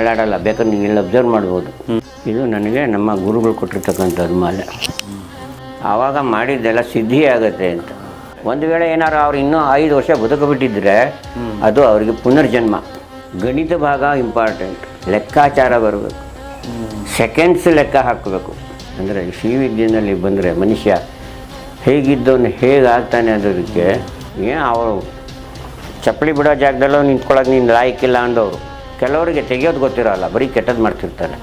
ಮಾಲಾಡಲ್ಲ ಬೇಕಾದ್ರೆ ನೀವು ಇಲ್ಲಿ ಅಬ್ಸರ್ವ್ ಮಾಡ್ಬೋದು. ಇದು ನನಗೆ ನಮ್ಮ ಗುರುಗಳು ಕೊಟ್ಟಿರ್ತಕ್ಕಂಥದ್ದು ಮಾಲೆ. ಆವಾಗ ಮಾಡಿದ್ದೆಲ್ಲ ಸಿದ್ಧಿ ಆಗುತ್ತೆ ಅಂತ. ಒಂದು ವೇಳೆ ಏನಾರು ಅವ್ರು ಇನ್ನೂ ಐದು ವರ್ಷ ಬದುಕಬಿಟ್ಟಿದ್ರೆ ಅದು ಅವರಿಗೆ ಪುನರ್ಜನ್ಮ. ಗಣಿತ ಭಾಗ ಇಂಪಾರ್ಟೆಂಟ್ ಲೆಕ್ಕಾಚಾರ ಬರಬೇಕು. ಸೆಕೆಂಡ್ಸ್ ಲೆಕ್ಕ ಹಾಕಬೇಕು. ಅಂದರೆ ಶ್ರೀವಿದ್ಯೆಯಲ್ಲಿ ಬಂದರೆ ಮನುಷ್ಯ ಹೇಗಿದ್ದವನು ಹೇಗೆ ಆಗ್ತಾನೆ ಅನ್ನೋದಕ್ಕೆ ಏನು ಅವರು ಚಪ್ಪಲಿ ಬಿಡೋ ಜಾಗದಲ್ಲೂ ನಿಂತ್ಕೊಳ್ಳೋಕೆ ನೀನು ಲಾಯಕ್ಕಿಲ್ಲ ಅಂದವರು. ಕೆಲವರಿಗೆ ತೆಗಿಯೋದು ಗೊತ್ತಿರೋಲ್ಲ ಬರೀ ಕೆಟ್ಟದ್ದು ಮಾಡ್ತಿರ್ತಾರೆ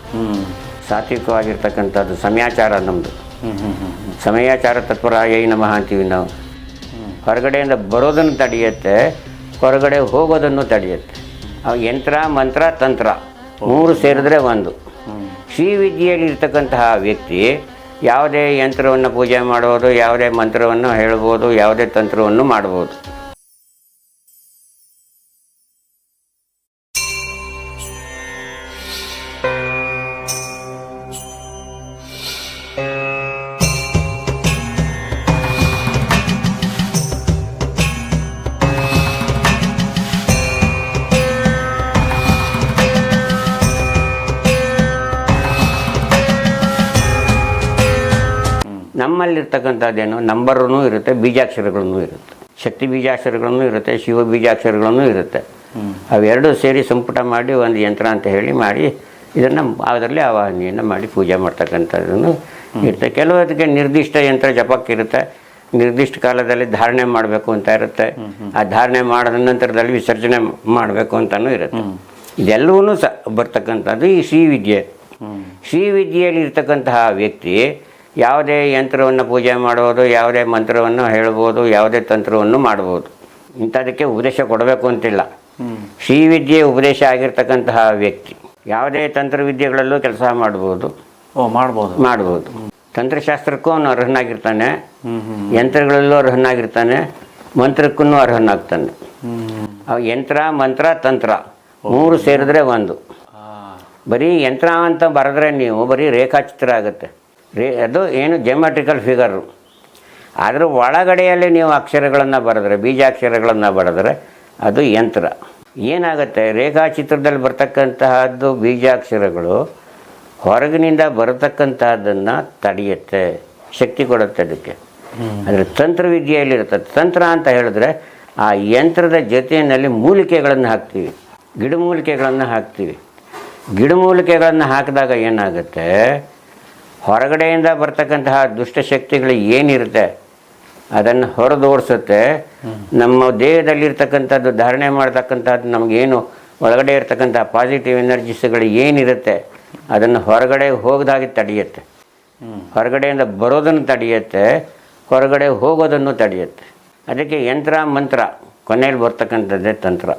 ಸಾತ್ವಿಕವಾಗಿರ್ತಕ್ಕಂಥದ್ದು ಸಮಯಾಚಾರ ನಮ್ಮದು ಸಮಯಾಚಾರ ಹ್ಮ್ ಏ ನಮಃ ಅಂತೀವಿ ನಾವು. ಹೊರಗಡೆಯಿಂದ ಬರೋದನ್ನು ತಡೆಯುತ್ತೆ ಹೊರಗಡೆ ಹೋಗೋದನ್ನು ತಡೆಯುತ್ತೆ. ಯಂತ್ರ ಮಂತ್ರ ತಂತ್ರ ಮೂರು ಸೇರಿದ್ರೆ ಒಂದು. ಶ್ರೀವಿದ್ಯೆಯಲ್ಲಿ ಇರ್ತಕ್ಕಂತಹ ವ್ಯಕ್ತಿ ಯಾವುದೇ ಯಂತ್ರವನ್ನು ಪೂಜೆ ಮಾಡ್ಬೋದು ಯಾವುದೇ ಮಂತ್ರವನ್ನು ಹೇಳ್ಬೋದು ಯಾವುದೇ ತಂತ್ರವನ್ನು ಮಾಡ್ಬೋದು. ನಮ್ಮಲ್ಲಿರ್ತಕ್ಕಂಥದ್ದೇನು? ನಂಬರೂ ಇರುತ್ತೆ ಬೀಜಾಕ್ಷರಗಳನ್ನೂ ಇರುತ್ತೆ. ಶಕ್ತಿ ಬೀಜಾಕ್ಷರಗಳನ್ನು ಇರುತ್ತೆ ಶಿವ ಬೀಜಾಕ್ಷರಗಳನ್ನು ಇರುತ್ತೆ. ಅವೆರಡು ಸೇರಿ ಸಂಪುಟ ಮಾಡಿ ಒಂದು ಯಂತ್ರ ಅಂತ ಹೇಳಿ ಮಾಡಿ ಇದನ್ನು ಅದರಲ್ಲಿ ಆವಾಹನೆಯನ್ನು ಮಾಡಿ ಪೂಜೆ ಮಾಡ್ತಕ್ಕಂಥದ್ದನ್ನು ಇರುತ್ತೆ. ಕೆಲವೊಂದಕ್ಕೆ ನಿರ್ದಿಷ್ಟ ಯಂತ್ರ ಜಪಕ್ಕಿರುತ್ತೆ. ನಿರ್ದಿಷ್ಟ ಕಾಲದಲ್ಲಿ ಧಾರಣೆ ಮಾಡಬೇಕು ಅಂತ ಇರುತ್ತೆ. ಆ ಧಾರಣೆ ಮಾಡಿದ ನಂತರದಲ್ಲಿ ವಿಸರ್ಜನೆ ಮಾಡಬೇಕು ಅಂತಲೂ ಇರುತ್ತೆ. ಇದೆಲ್ಲವೂ ಸಹ ಬರ್ತಕ್ಕಂಥದ್ದು ಈ ಶ್ರೀವಿದ್ಯೆ ಶ್ರೀವಿದ್ಯೆಯಲ್ಲಿ ಇರ್ತಕ್ಕಂತಹ ವ್ಯಕ್ತಿ ಯಾವುದೇ ಯಂತ್ರವನ್ನು ಪೂಜೆ ಮಾಡ್ಬೋದು ಯಾವುದೇ ಮಂತ್ರವನ್ನು ಹೇಳ್ಬೋದು ಯಾವುದೇ ತಂತ್ರವನ್ನು ಮಾಡ್ಬೋದು. ಇಂಥದಕ್ಕೆ ಉಪದೇಶ ಕೊಡಬೇಕು ಅಂತಿಲ್ಲ. ಶ್ರೀವಿದ್ಯೆ ಉಪದೇಶ ಆಗಿರ್ತಕ್ಕಂತಹ ವ್ಯಕ್ತಿ ಯಾವುದೇ ತಂತ್ರವಿದ್ಯೆಗಳಲ್ಲೂ ಕೆಲಸ ಮಾಡ್ಬೋದು. ಓ ಮಾಡ್ಬೋದು. ಮಾಡ್ಬೋದು. ತಂತ್ರಶಾಸ್ತ್ರಕ್ಕೂ ಅವನು ಅರ್ಹನಾಗಿರ್ತಾನೆ. ಯಂತ್ರಗಳಲ್ಲೂ ಅರ್ಹನಾಗಿರ್ತಾನೆ. ಮಂತ್ರಕ್ಕೂ ಅರ್ಹನಾಗ್ತಾನೆ. ಯಂತ್ರ ಮಂತ್ರ ತಂತ್ರ ಮೂರು ಸೇರಿದ್ರೆ ಒಂದು. ಬರೀ ಯಂತ್ರ ಅಂತ ಬರೆದ್ರೆ ನೀವು ಬರೀ ರೇಖಾಚಿತ್ರ ಆಗುತ್ತೆ. ರೇ ಅದು ಏನು ಜೆಮೆಟ್ರಿಕಲ್ ಫಿಗರು ಅದರ ಒಳಗಡೆಯಲ್ಲಿ ನೀವು ಅಕ್ಷರಗಳನ್ನು ಬರೆದ್ರೆ ಬೀಜಾಕ್ಷರಗಳನ್ನು ಬರೆದ್ರೆ ಅದು ಯಂತ್ರ. ಏನಾಗುತ್ತೆ ರೇಖಾಚಿತ್ರದಲ್ಲಿ ಬರ್ತಕ್ಕಂತಹದ್ದು ಬೀಜಾಕ್ಷರಗಳು ಹೊರಗಿನಿಂದ ಬರತಕ್ಕಂತಹದ್ದನ್ನು ತಡೆಯುತ್ತೆ ಶಕ್ತಿ ಕೊಡುತ್ತೆ ಅದಕ್ಕೆ. ಅಂದರೆ ತಂತ್ರವಿದ್ಯೆಯಲ್ಲಿರುತ್ತೆ ತಂತ್ರ ಅಂತ ಹೇಳಿದ್ರೆ ಆ ಯಂತ್ರದ ಜೊತೆಯಲ್ಲಿ ಮೂಲಿಕೆಗಳನ್ನು ಹಾಕ್ತೀವಿ. ಗಿಡಮೂಲಿಕೆಗಳನ್ನು ಹಾಕ್ತೀವಿ. ಗಿಡಮೂಲಿಕೆಗಳನ್ನು ಹಾಕಿದಾಗ ಏನಾಗುತ್ತೆ ಹೊರಗಡೆಯಿಂದ ಬರ್ತಕ್ಕಂತಹ ದುಷ್ಟಶಕ್ತಿಗಳು ಏನಿರುತ್ತೆ ಅದನ್ನು ಹೊರದೋಡಿಸುತ್ತೆ ನಮ್ಮ ದೇಹದಲ್ಲಿರ್ತಕ್ಕಂಥದ್ದು ಧಾರಣೆ ಮಾಡ್ತಕ್ಕಂಥದ್ದು ನಮಗೇನು ಒಳಗಡೆ ಇರ್ತಕ್ಕಂಥ ಪಾಸಿಟಿವ್ ಎನರ್ಜಿಸ್ಗಳು ಏನಿರುತ್ತೆ ಅದನ್ನು ಹೊರಗಡೆ ಹೋಗ್ದಾಗಿ ತಡೆಯುತ್ತೆ. ಹೊರಗಡೆಯಿಂದ ಬರೋದನ್ನು ತಡೆಯುತ್ತೆ ಹೊರಗಡೆ ಹೋಗೋದನ್ನು ತಡೆಯುತ್ತೆ. ಅದಕ್ಕೆ ಯಂತ್ರ ಮಂತ್ರ ಕೊನೆಯಲ್ಲಿ ಬರ್ತಕ್ಕಂಥದ್ದೇ ತಂತ್ರ.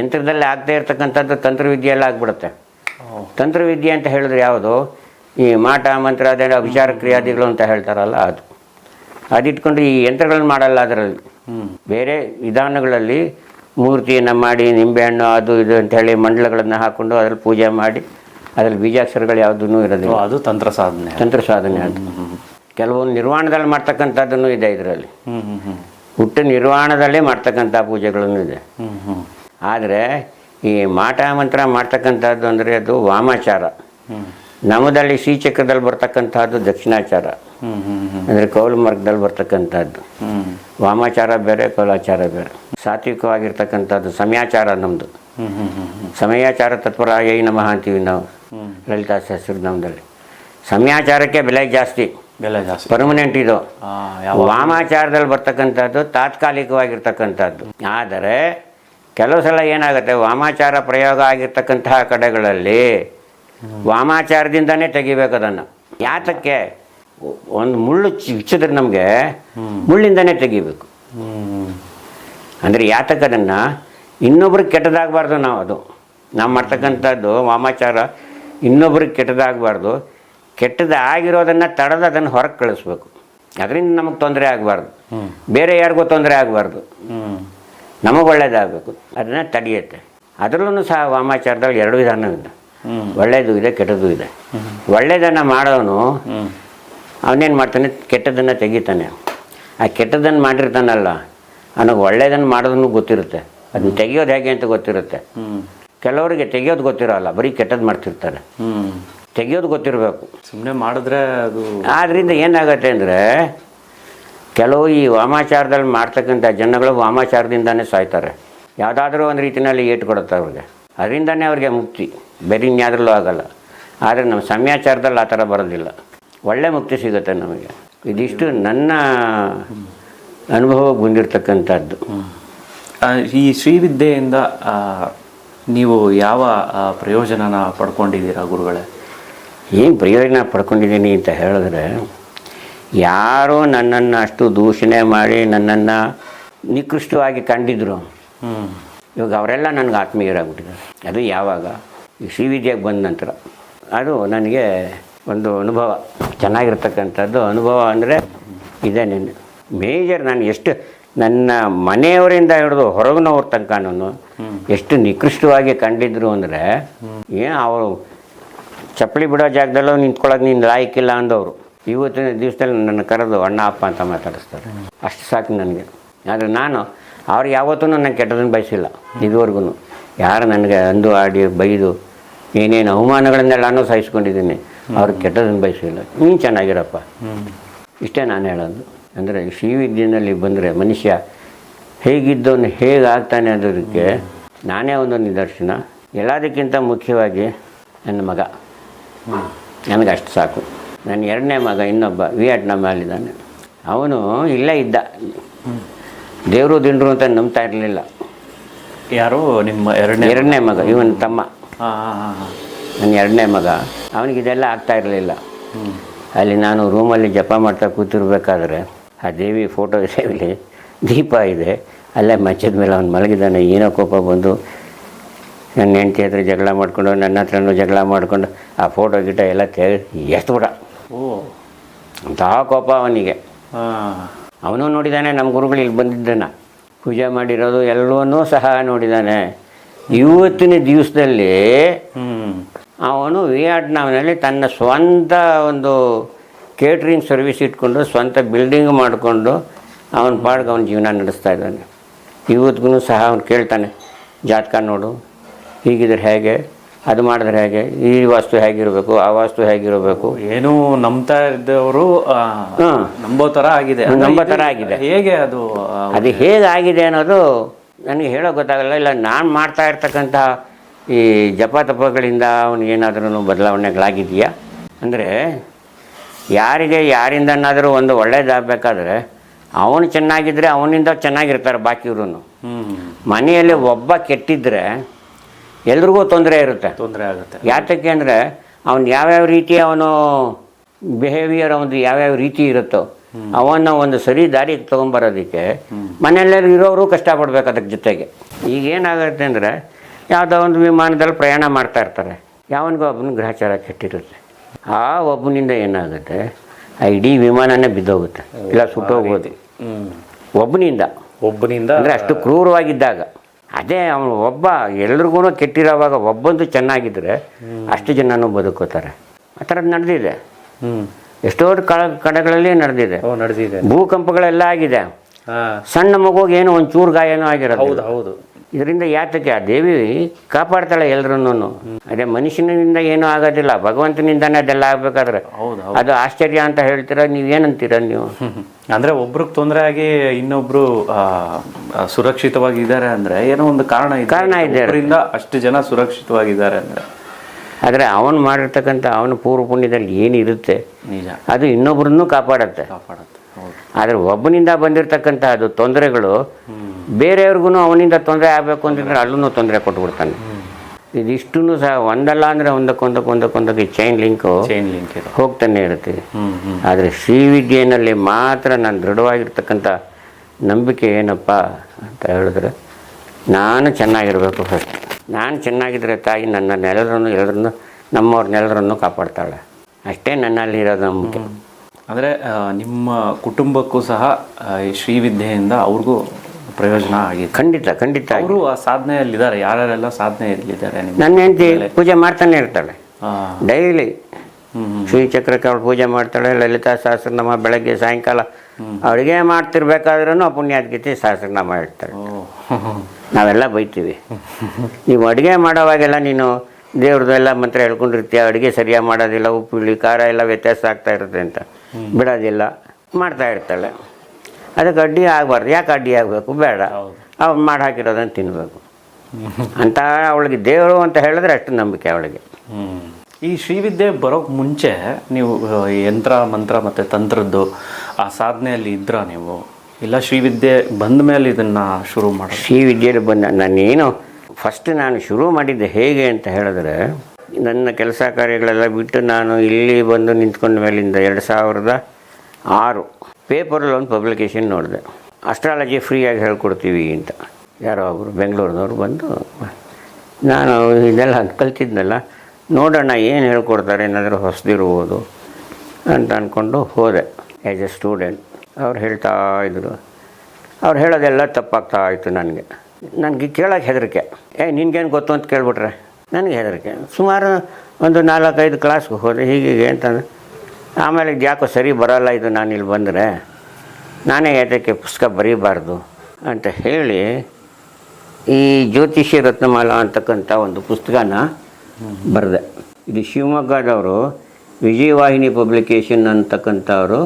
ಯಂತ್ರದಲ್ಲಿ ಆಗ್ತಾ ಇರ್ತಕ್ಕಂಥದ್ದು ತಂತ್ರವಿದ್ಯೆಲ್ಲ ಆಗ್ಬಿಡುತ್ತೆ ತಂತ್ರವಿದ್ಯೆ ಅಂತ ಹೇಳಿದ್ರೆ ಯಾವುದು? ಈ ಮಾಟ ಮಂತ್ರ ಅದೇ ವಿಚಾರ ಕ್ರಿಯಾದಿಗಳು ಅಂತ ಹೇಳ್ತಾರಲ್ಲ ಅದು. ಅದಿಟ್ಕೊಂಡು ಈ ಯಂತ್ರಗಳನ್ನು ಮಾಡಲ್ಲ ಅದರಲ್ಲಿ. ಬೇರೆ ವಿಧಾನಗಳಲ್ಲಿ ಮೂರ್ತಿಯನ್ನು ಮಾಡಿ ನಿಂಬೆಹಣ್ಣು ಅದು ಇದು ಅಂತ ಹೇಳಿ ಮಂಡಲಗಳನ್ನು ಹಾಕ್ಕೊಂಡು ಅದ್ರಲ್ಲಿ ಪೂಜೆ ಮಾಡಿ ಅದ್ರಲ್ಲಿ ಬೀಜಾಕ್ಷರಗಳು ಯಾವುದೂ ಇರೋದಿಲ್ಲ. ಅದು ತಂತ್ರ ಸಾಧನೆ. ತಂತ್ರ ಸಾಧನೆ ಅದು. ಕೆಲವೊಂದು ನಿರ್ವಾಣದಲ್ಲಿ ಮಾಡ್ತಕ್ಕಂಥದ್ದನ್ನು ಇದೆ ಇದರಲ್ಲಿ. ಹುಟ್ಟ ನಿರ್ವಾಣದಲ್ಲೇ ಮಾಡ್ತಕ್ಕಂಥ ಪೂಜೆಗಳನ್ನು ಇದೆ. ಆದರೆ ಈ ಮಾಟ ಮಂತ್ರ ಮಾಡ್ತಕ್ಕಂಥದ್ದು ಅಂದರೆ ಅದು ವಾಮಾಚಾರ. ಹ್ಮ್ ಶ್ರೀ ಚಕ್ರದಲ್ಲಿ ಬರ್ತಕ್ಕಂಥದ್ದು ದಕ್ಷಿಣಾಚಾರ. ಅಂದರೆ ಕೌಲು ಮಾರ್ಗದಲ್ಲಿ ಬರ್ತಕ್ಕಂಥದ್ದು. ವಾಮಾಚಾರ ಬೇರೆ ಕೌಲಾಚಾರ ಬೇರೆ. ಸಾತ್ವಿಕವಾಗಿರ್ತಕ್ಕಂಥದ್ದು ಸಮಯಾಚಾರ ನಮ್ಮದು ಸಮಯಾಚಾರ ತತ್ಪರಾಯ ನಮಃ ಅಂತೀವಿ ನಾವು ಲಲಿತಾ ಸಹಸ್ರ ನಮ್ಮದಲ್ಲಿ ಸಮಯಾಚಾರಕ್ಕೆ ಬೆಲೆ ಜಾಸ್ತಿ. ಬೆಲೆ ಜಾಸ್ತಿ. ಪರ್ಮನೆಂಟ್ ಇದು. ವಾಮಾಚಾರದಲ್ಲಿ ಬರ್ತಕ್ಕಂಥದ್ದು ತಾತ್ಕಾಲಿಕವಾಗಿರ್ತಕ್ಕಂಥದ್ದು. ಆದರೆ ಕೆಲವು ಸಲ ಏನಾಗುತ್ತೆ ವಾಮಾಚಾರ ಪ್ರಯೋಗ ಆಗಿರ್ತಕ್ಕಂತಹ ಕಡೆಗಳಲ್ಲಿ ವಾಮಾಚಾರದಿಂದನೇ ತೆಗಿಬೇಕು ಅದನ್ನು. ಯಾತಕ್ಕೆ? ಒಂದು ಮುಳ್ಳು ಚುಚ್ಚಿದ್ರೆ ನಮಗೆ ಮುಳ್ಳಿಂದನೇ ತೆಗಿಬೇಕು. ಅಂದರೆ ಯಾತಕ್ಕೆ ಅದನ್ನು? ಇನ್ನೊಬ್ರಿಗೆ ಕೆಟ್ಟದಾಗಬಾರ್ದು ನಾವು ಅದು. ನಾವು ಮಾಡ್ತಕ್ಕಂಥದ್ದು ವಾಮಾಚಾರ ಇನ್ನೊಬ್ರಿಗೆ ಕೆಟ್ಟದಾಗಬಾರ್ದು. ಕೆಟ್ಟದಾಗಿರೋದನ್ನು ತಡೆದು ಅದನ್ನು ಹೊರಗೆ ಕಳಿಸ್ಬೇಕು. ಅದರಿಂದ ನಮಗೆ ತೊಂದರೆ ಆಗಬಾರ್ದು. ಬೇರೆ ಯಾರಿಗೂ ತೊಂದರೆ ಆಗಬಾರ್ದು. ನಮಗೆ ಒಳ್ಳೇದಾಗಬೇಕು. ಅದನ್ನು ತಡೆಯುತ್ತೆ. ಅದರಲ್ಲೂ ಸಹ ವಾಮಾಚಾರದಲ್ಲಿ ಎರಡು ವಿಧಾನ ಒಳ್ಳೆಯದು ಇದೆ ಕೆಟ್ಟದ್ದು ಇದೆ. ಒಳ್ಳೆಯದನ್ನು ಮಾಡೋನು ಅವನೇನು ಮಾಡ್ತಾನೆ? ಕೆಟ್ಟದನ್ನು ತೆಗಿತಾನೆ. ಆ ಕೆಟ್ಟದನ್ನು ಮಾಡಿರ್ತಾನಲ್ಲ ಅವನಿಗೆ ಒಳ್ಳೆಯದನ್ನು ಮಾಡೋದನ್ನು ಗೊತ್ತಿರುತ್ತೆ. ಅದನ್ನ ತೆಗಿಯೋದು ಹೇಗೆ ಅಂತ ಗೊತ್ತಿರುತ್ತೆ. ಕೆಲವರಿಗೆ ತೆಗಿಯೋದು ಗೊತ್ತಿರೋಲ್ಲ ಬರೀ ಕೆಟ್ಟದ್ದು ಮಾಡ್ತಿರ್ತಾರೆ. ತೆಗಿಯೋದು ಗೊತ್ತಿರಬೇಕು. ಸುಮ್ಮನೆ ಮಾಡಿದ್ರೆ ಅದು ಆದ್ದರಿಂದ ಏನಾಗತ್ತೆ ಅಂದರೆ ಕೆಲವು ಈ ವಾಮಾಚಾರದಲ್ಲಿ ಮಾಡ್ತಕ್ಕಂಥ ಜನಗಳು ವಾಮಾಚಾರದಿಂದನೇ ಸಾಯ್ತಾರೆ. ಯಾವುದಾದ್ರೂ ಒಂದು ರೀತಿಯಲ್ಲಿ ಏಟು ಕೊಡುತ್ತೆ ಅವ್ರಿಗೆ. ಅದರಿಂದನೇ ಅವ್ರಿಗೆ ಮುಕ್ತಿ. ಬೇರೆ ಇನ್ಯಾದ್ರಲ್ಲೂ ಆಗಲ್ಲ. ಆದರೆ ನಮ್ಮ ಸಮಯಾಚಾರದಲ್ಲಿ ಆ ಥರ ಬರೋದಿಲ್ಲ. ಒಳ್ಳೆ ಮುಕ್ತಿ ಸಿಗುತ್ತೆ ನಮಗೆ. ಇದಿಷ್ಟು ನನ್ನ ಅನುಭವ ಬಂದಿರತಕ್ಕಂಥದ್ದು. ಈ ಶ್ರೀವಿದ್ಯೆಯಿಂದ ನೀವು ಯಾವ ಪ್ರಯೋಜನ ಪ್ರಯೋಜನನ ಪಡ್ಕೊಂಡಿದ್ದೀರಾ ಗುರುಗಳೇ? ಏನು ಪ್ರಯೋಜನ ಪಡ್ಕೊಂಡಿದ್ದೀನಿ ಅಂತ ಹೇಳಿದ್ರೆ ಯಾರು ನನ್ನನ್ನು ಅಷ್ಟು ದೂಷಣೆ ಮಾಡಿ ನನ್ನನ್ನು ನಿಕೃಷ್ಟವಾಗಿ ಕಂಡಿದ್ರು. ಇವಾಗ ಅವರೆಲ್ಲ ನನಗೆ ಆತ್ಮೀಯರಾಗ್ಬಿಟ್ಟಿದ್ದಾರೆ. ಅದು ಯಾವಾಗ? ಈ ಶ್ರೀ ವಿದ್ಯೆಗೆ ಬಂದ ನಂತರ. ಅದು ನನಗೆ ಒಂದು ಅನುಭವ. ಚೆನ್ನಾಗಿರ್ತಕ್ಕಂಥದ್ದು ಅನುಭವ ಅಂದರೆ ಇದೆ ನಿನ್ನ. ಮೇಜರ್ ನಾನು ಎಷ್ಟು ನನ್ನ ಮನೆಯವರಿಂದ ಹಿಡಿದು ಹೊರಗಿನವ್ರ ತನಕನೂ ಎಷ್ಟು ನಿಕೃಷ್ಟವಾಗಿ ಕಂಡಿದ್ರು ಅಂದರೆ ಏನು ಅವರು ಚಪ್ಪಲಿ ಬಿಡೋ ಜಾಗದಲ್ಲೂ ನಿಂತ್ಕೊಳ್ಳೋಕೆ ನೀನು ಲಾಯಕ್ಕಿಲ್ಲ ಅಂದವರು. ಇವತ್ತಿನ ದಿವಸದಲ್ಲಿ ನನ್ನ ಕರೆದು ಅಣ್ಣ, ಅಪ್ಪ ಅಂತ ಮಾತಾಡಿಸ್ತಾರೆ. ಅಷ್ಟು ಸಾಕು ನನಗೆ. ಆದರೆ ನಾನು ಅವ್ರು ಯಾವತ್ತೂ ನನ್ನ ಕೆಟ್ಟದನ್ನು ಬಯಸಿಲ್ಲ ಇದುವರೆಗೂ ಯಾರು ನನಗೆ ಅಂದು ಆಡಿ ಬೈದು ಏನೇನು ಅವಮಾನಗಳನ್ನೆಲ್ಲನೂ ಸಹಿಸ್ಕೊಂಡಿದ್ದೀನಿ ಅವ್ರು ಕೆಟ್ಟದನ್ನು ಬಯಸಿಲ್ಲ. ನೀನು ಚೆನ್ನಾಗಿರಪ್ಪ. ಇಷ್ಟೇ ನಾನು ಹೇಳೋದು. ಅಂದರೆ ಶ್ರೀವಿದ್ಯೆಯಲ್ಲಿ ಬಂದರೆ ಮನುಷ್ಯ ಹೇಗಿದ್ದವನು ಹೇಗೆ ಆಗ್ತಾನೆ ಅನ್ನೋದಕ್ಕೆ ನಾನೇ ಒಂದು ನಿದರ್ಶನ. ಎಲ್ಲದಕ್ಕಿಂತ ಮುಖ್ಯವಾಗಿ ನನ್ನ ಮಗ. ನನಗೆ ಅಷ್ಟು ಸಾಕು. ನನ್ನ ಎರಡನೇ ಮಗ ಇನ್ನೊಬ್ಬ ವಿಯಟ್ನಾಮಲ್ಲಿದ್ದಾನೆ. ಅವನು ಇಲ್ಲೇ ಇದ್ದ. ದೇವರು ದಿಂಡ್ರು ಅಂತ ನಂಬ್ತಾ ಇರಲಿಲ್ಲ. ಯಾರು? ನಿಮ್ಮ ಎರಡನೇ ಎರಡನೇ ಮಗ ಇವನ್ ತಮ್ಮ. ನನ್ನ ಎರಡನೇ ಮಗ. ಅವನಿಗೆ ಇದೆಲ್ಲ ಆಗ್ತಾ ಇರಲಿಲ್ಲ. ಅಲ್ಲಿ ನಾನು ರೂಮಲ್ಲಿ ಜಪ ಮಾಡ್ತಾ ಕೂತಿರ್ಬೇಕಾದ್ರೆ ಆ ದೇವಿ ಫೋಟೋ ಸೇವಿಲಿ ದೀಪ ಇದೆ. ಅಲ್ಲೇ ಮಂಚದ ಮೇಲೆ ಅವ್ನು ಮಲಗಿದ್ದಾನೆ ಏನೋ ಕೋಪ ಬಂದು ನನ್ನ ಹೆಂಡತಿ ಹತ್ರ ಜಗಳ ಮಾಡಿಕೊಂಡು ನನ್ನ ಹತ್ರನೂ ಜಗಳ ಮಾಡಿಕೊಂಡು ಆ ಫೋಟೋ ಗಿಟ ಎಲ್ಲ ತೆಗೆದು ಎತ್ಬಿಡ ಓ. ಅಂತಹ ಕೋಪ ಅವನಿಗೆ. ಅವನು ನೋಡಿದ್ದಾನೆ ನಮ್ಮ ಗುರುಗಳು ಇಲ್ಲಿ ಬಂದಿದ್ದಾನ ಪೂಜೆ ಮಾಡಿರೋದು ಎಲ್ಲವನ್ನೂ ಸಹ ನೋಡಿದ್ದಾನೆ ಇವತ್ತಿನ ದಿವಸದಲ್ಲಿ ಅವನು ವಿಯಟ್ನಾಂನಲ್ಲಿ ತನ್ನ ಸ್ವಂತ ಒಂದು ಕೇಟ್ರಿಂಗ್ ಸರ್ವಿಸ್ ಇಟ್ಕೊಂಡು ಸ್ವಂತ ಬಿಲ್ಡಿಂಗ್ ಮಾಡಿಕೊಂಡು ಅವನ ಪಾಡ್ಗೆ ಅವನ ಜೀವನ ನಡೆಸ್ತಾ ಇದ್ದಾನೆ. ಇವತ್ತಿಗೂ ಸಹ ಅವನು ಕೇಳ್ತಾನೆ ಜಾತಕ ನೋಡು ಹೀಗಿದ್ರೆ ಹೇಗೆ? ಅದು ಮಾಡಿದ್ರೆ ಹೇಗೆ? ಈ ವಾಸ್ತು ಹೇಗಿರಬೇಕು ಆ ವಾಸ್ತು ಹೇಗಿರಬೇಕು? ಏನು ನಂಬ್ತಾ ಇದ್ದವರು ನಂಬೋ ತರ ಆಗಿದೆ. ನಂಬೋ ಥರ ಆಗಿದೆ. ಹೇಗೆ ಅದು ಅದು ಹೇಗಾಗಿದೆ ಅನ್ನೋದು ನನಗೆ ಹೇಳೋಕೆ ಗೊತ್ತಾಗಲ್ಲ. ಇಲ್ಲ ನಾನು ಮಾಡ್ತಾ ಇರ್ತಕ್ಕಂಥ ಈ ಜಪ ತಪಗಳಿಂದ ಅವನಿಗೇನಾದ್ರೂ ಬದಲಾವಣೆಗಳಾಗಿದೆಯಾ ಅಂದರೆ ಯಾರಿಗೆ ಯಾರಿಂದನಾದರೂ ಒಂದು ಒಳ್ಳೇದಾಗಬೇಕಾದ್ರೆ ಅವನು ಚೆನ್ನಾಗಿದ್ದರೆ ಅವನಿಂದ ಚೆನ್ನಾಗಿರ್ತಾರೆ ಬಾಕಿಯವ್ರೂ ಮನೆಯಲ್ಲಿ ಒಬ್ಬ ಕೆಟ್ಟಿದ್ದರೆ ಎಲ್ರಿಗೂ ತೊಂದರೆ ಇರುತ್ತೆ. ತೊಂದರೆ ಆಗುತ್ತೆ. ಯಾತಕ್ಕೆ ಅಂದರೆ ಅವನು ಯಾವ್ಯಾವ ರೀತಿ ಅವನು ಬಿಹೇವಿಯರ್ ಅವನದು ಯಾವ್ಯಾವ ರೀತಿ ಇರುತ್ತೋ ಅವನ್ನ ಒಂದು ಸರಿ ದಾರಿಗೆ ತೊಗೊಂಬರೋದಕ್ಕೆ ಮನೆಯಲ್ಲೆಲ್ಲ ಇರೋರು ಕಷ್ಟಪಡ್ಬೇಕು ಅದಕ್ಕೆ ಜೊತೆಗೆ. ಈಗ ಏನಾಗುತ್ತೆ ಅಂದರೆ ಯಾವುದೋ ಒಂದು ವಿಮಾನದಲ್ಲಿ ಪ್ರಯಾಣ ಮಾಡ್ತಾ ಇರ್ತಾರೆ. ಯಾವನಿಗೂ ಒಬ್ಬನ ಗ್ರಹಚಾರ ಕೆಟ್ಟಿರುತ್ತೆ. ಆ ಒಬ್ಬನಿಂದ ಏನಾಗುತ್ತೆ? ಆ ಇಡೀ ವಿಮಾನನೇ ಬಿದ್ದೋಗುತ್ತೆ. ಇಲ್ಲ ಸುಟ್ಟೋಗ್ಬೋದು. ಒಬ್ಬನಿಂದ ಒಬ್ಬನಿಂದ ಅಂದರೆ ಅಷ್ಟು ಕ್ರೂರವಾಗಿದ್ದಾಗ. ಅದೇ ಅವನು ಒಬ್ಬ ಎಲ್ರಿಗೂ ಕೆಟ್ಟಿರೋವಾಗ ಒಬ್ಬಂದು ಚೆನ್ನಾಗಿದ್ದರೆ ಅಷ್ಟು ಜನನೂ ಬದುಕೋತಾರೆ ಆ ಥರದ್ದು ನಡೆದಿದೆ. ಎಷ್ಟೋ ಕಡ ಕಡೆಗಳಲ್ಲಿ ನಡೆದಿದೆ. ನಡೆದಿದೆ. ಭೂಕಂಪಗಳೆಲ್ಲ ಆಗಿದೆ. ಸಣ್ಣ ಮಗುಗೆ ಏನೋ ಒಂದು ಚೂರು ಗಾಯನೂ ಆಗಿರೋದು ಹೌದು ಹೌದು. ಇದರಿಂದ ಯಾತಕ್ಕೆ ಆ ದೇವಿ ಕಾಪಾಡ್ತಾಳೆ ಎಲ್ರನ್ನೂ ಅದೇ ಮನುಷ್ಯನಿಂದ ಏನೂ ಆಗೋದಿಲ್ಲ ಭಗವಂತನಿಂದನೇ ಅದೆಲ್ಲ ಆಗ್ಬೇಕಾದ್ರೆ. ಹೌದು ಅದು ಆಶ್ಚರ್ಯ ಅಂತ ಹೇಳ್ತೀರಾ ನೀವೇನಂತೀರ ನೀವು? ಅಂದರೆ ಒಬ್ರಿಗೆ ತೊಂದರೆ ಆಗಿ ಇನ್ನೊಬ್ರು ಸುರಕ್ಷಿತವಾಗಿ ಇದ್ದಾರೆ ಸುರಕ್ಷಿತವಾಗಿದ್ದಾರೆ ಅಂದ್ರೆ ಏನೋ ಒಂದು ಕಾರಣ ಇದೆ. ಕಾರಣ ಇದೆ. ಅದರಿಂದ ಅಷ್ಟು ಜನ ಸುರಕ್ಷಿತವಾಗಿದ್ದಾರೆ ಅಂದ್ರೆ. ಆದರೆ ಅವನು ಮಾಡಿರ್ತಕ್ಕಂಥ ಅವನ ಪೂರ್ವ ಪುಣ್ಯದಲ್ಲಿ ಏನಿರುತ್ತೆ ನಿಜ. ಅದು ಇನ್ನೊಬ್ಬರನ್ನು ಕಾಪಾಡುತ್ತೆ. ಕಾಪಾಡುತ್ತೆ. ಆದರೆ ಒಬ್ಬನಿಂದ ಬಂದಿರತಕ್ಕಂಥ ಅದು ತೊಂದರೆಗಳು ಬೇರೆಯವ್ರಿಗೂ ಅವನಿಂದ ತೊಂದರೆ ಆಗಬೇಕು ಅಂತಂದ್ರೆ ಅಲ್ಲೂ ತೊಂದರೆ ಕೊಟ್ಬಿಡ್ತಾನೆ. ಇದಿಷ್ಟು ಸಹ ಒಂದಲ್ಲ ಅಂದರೆ ಒಂದಕ್ಕೊಂದಕ್ಕೆ ಒಂದಕ್ಕೊಂದಕ್ಕೆ ಚೈನ್ ಲಿಂಕು ಚೈನ್ ಲಿಂಕ್ ಹೋಗ್ತಾನೆ ಇರುತ್ತೆ. ಆದರೆ ಶ್ರೀ ಆದರೆ ಶ್ರೀವಿದ್ಯೆಯಲ್ಲಿ ಮಾತ್ರ ನಾನು ದೃಢವಾಗಿರ್ತಕ್ಕಂಥ ನಂಬಿಕೆ ಏನಪ್ಪ ಅಂತ ಹೇಳಿದ್ರೆ ನಾನು ಚೆನ್ನಾಗಿರಬೇಕು ಫಸ್ಟ್ ನಾನು ಚೆನ್ನಾಗಿದ್ದರೆ ತಾಯಿ ನನ್ನ ನನ್ನನ್ನೆಲ್ಲರನ್ನು ಎಲ್ಲರನ್ನು ನಮ್ಮವ್ರನ್ನೆಲ್ಲರನ್ನು ಕಾಪಾಡ್ತಾಳೆ. ಅಷ್ಟೇ ನನ್ನಲ್ಲಿ ಇರೋದು ನಂಬಿಕೆ ಅಂದ್ರೆ ನಿಮ್ಮ ಕುಟುಂಬಕ್ಕೂ ಸಹ ಶ್ರೀವಿದ್ಯೆಯಿಂದ ಅವ್ರಿಗೂ ಪ್ರಯೋಜನ ಆಗಿದೆ. ಖಂಡಿತ ಖಂಡಿತ ಅವರು ಆ ಸಾಧನೆಯಲ್ಲಿದ್ದಾರೆ ಯಾರ್ಯಾರೆಲ್ಲ ಸಾಧನೆಯಲ್ಲಿದ್ದಾರೆ ನನ್ನ ಹೆಂಡತಿ ಪೂಜೆ ಮಾಡ್ತಾನೆ ಇರ್ತಾಳೆ. ಡೈಲಿ. ಶ್ರೀ ಶ್ರೀಚಕ್ರಕ್ಕೆ ಅವಳು ಪೂಜೆ ಮಾಡ್ತಾಳೆ ಲಲಿತಾ ಸಹಸ್ರನಾಮ ಬೆಳಗ್ಗೆ ಸಾಯಂಕಾಲ. ಅಡುಗೆ ಮಾಡ್ತಿರ್ಬೇಕಾದ್ರೂ ಪುಣ್ಯಾದ್ಗೀತೆ ಸಹಸ್ರನಾಮ ಹೇಳ್ತಾಳೆ ಹ್ಮ್. ನಾವೆಲ್ಲ ಬೈತೀವಿ. ನೀವು ಅಡುಗೆ ಮಾಡೋವಾಗೆಲ್ಲ ನೀನು ದೇವ್ರದ್ದೆಲ್ಲ ಮಂತ್ರ ಹೇಳ್ಕೊಂಡಿರ್ತೀಯ ಅಡುಗೆ ಸರಿಯಾಗಿ ಮಾಡೋದಿಲ್ಲ ಉಪ್ಪು ಹುಳಿ ಖಾರ ಎಲ್ಲ ವ್ಯತ್ಯಾಸ ಆಗ್ತಾ ಇರುತ್ತೆ ಅಂತ. ಬಿಡೋದಿಲ್ಲ ಮಾಡ್ತಾ ಇರ್ತಾಳೆ. ಅದಕ್ಕೆ ಅಡ್ಡಿ ಆಗಬಾರ್ದು. ಯಾಕೆ ಅಡ್ಡಿ ಆಗಬೇಕು? ಬೇಡ. ಅವ್ನು ಮಾಡಿ ಹಾಕಿರೋದನ್ನು ತಿನ್ನಬೇಕು ಅಂತ ಅವಳಿಗೆ ದೇವರು ಅಂತ ಹೇಳಿದ್ರೆ ಅಷ್ಟು ನಂಬಿಕೆ ಅವಳಿಗೆ. ಈ ಶ್ರೀವಿದ್ಯೆ ಬರೋಕ್ಕೆ ಮುಂಚೆ ನೀವು ಯಂತ್ರ ಮಂತ್ರ ಮತ್ತು ತಂತ್ರದ್ದು ಆ ಸಾಧನೆಯಲ್ಲಿ ಇದ್ರ ನೀವು? ಇಲ್ಲ ಶ್ರೀವಿದ್ಯೆ ಬಂದ ಮೇಲೆ ಇದನ್ನು ಶುರು ಮಾಡಿ ಶ್ರೀವಿದ್ಯೆಯಲ್ಲಿ ಬಂದ ನಾನೇನು ಫಸ್ಟ್ ನಾನು ಶುರು ಮಾಡಿದ್ದೆ ಹೇಗೆ ಅಂತ ಹೇಳಿದ್ರೆ, ನನ್ನ ಕೆಲಸ ಕಾರ್ಯಗಳೆಲ್ಲ ಬಿಟ್ಟು ನಾನು ಇಲ್ಲಿ ಬಂದು ನಿಂತ್ಕೊಂಡ ಮೇಲಿಂದ ಎರಡು ಸಾವಿರದ ಆರು ಪೇಪರಲ್ಲಿ ಒಂದು ಪಬ್ಲಿಕೇಶನ್ ನೋಡಿದೆ. ಅಸ್ಟ್ರಾಲಜಿ ಫ್ರೀಯಾಗಿ ಹೇಳ್ಕೊಡ್ತೀವಿ ಅಂತ. ಯಾರೋ ಒಬ್ಬರು ಬೆಂಗಳೂರಿನವ್ರು ಬಂದು, ನಾನು ಇದೆಲ್ಲ ಕಲ್ತಿದ್ನಲ್ಲ, ನೋಡೋಣ ಏನು ಹೇಳ್ಕೊಡ್ತಾರೆ, ಏನಾದರೂ ಹೊಸದಿರ್ಬೋದು ಅಂತ ಅಂದ್ಕೊಂಡು ಹೋದೆ. ಆ್ಯಸ್ ಎ ಸ್ಟೂಡೆಂಟ್ ಅವ್ರು ಹೇಳ್ತಾ ಇದ್ರು. ಅವ್ರು ಹೇಳೋದೆಲ್ಲ ತಪ್ಪಾಗ್ತಾ ಇತ್ತು ನನಗೆ. ನನಗೆ ಕೇಳೋಕ್ಕೆ ಹೆದರಿಕೆ. ಏ, ನಿನಗೇನು ಗೊತ್ತು ಅಂತ ಕೇಳಿಬಿಟ್ರೆ? ನನಗೆ ಹೆದರಿಕೆ. ಸುಮಾರು ಒಂದು ನಾಲ್ಕೈದು ಕ್ಲಾಸ್ಗೆ ಹೋದೆ ಹೀಗೀಗೆ ಅಂತಂದು. ಆಮೇಲೆ ಯಾಕೋ ಸರಿ ಬರೋಲ್ಲ ಇದು ನಾನು ಇಲ್ಲಿ ಬಂದರೆ. ನಾನೇ ಯಾತಕ್ಕೆ ಪುಸ್ತಕ ಬರೀಬಾರ್ದು ಅಂತ ಹೇಳಿ, ಈ ಜ್ಯೋತಿಷಿ ರತ್ನಮಾಲಾ ಅಂತಕ್ಕಂಥ ಒಂದು ಪುಸ್ತಕನ ಬರೆದೆ. ಇದು ಶಿವಮೊಗ್ಗದವರು ವಿಜಯವಾಹಿನಿ ಪಬ್ಲಿಕೇಶನ್ ಅಂತಕ್ಕಂಥವರು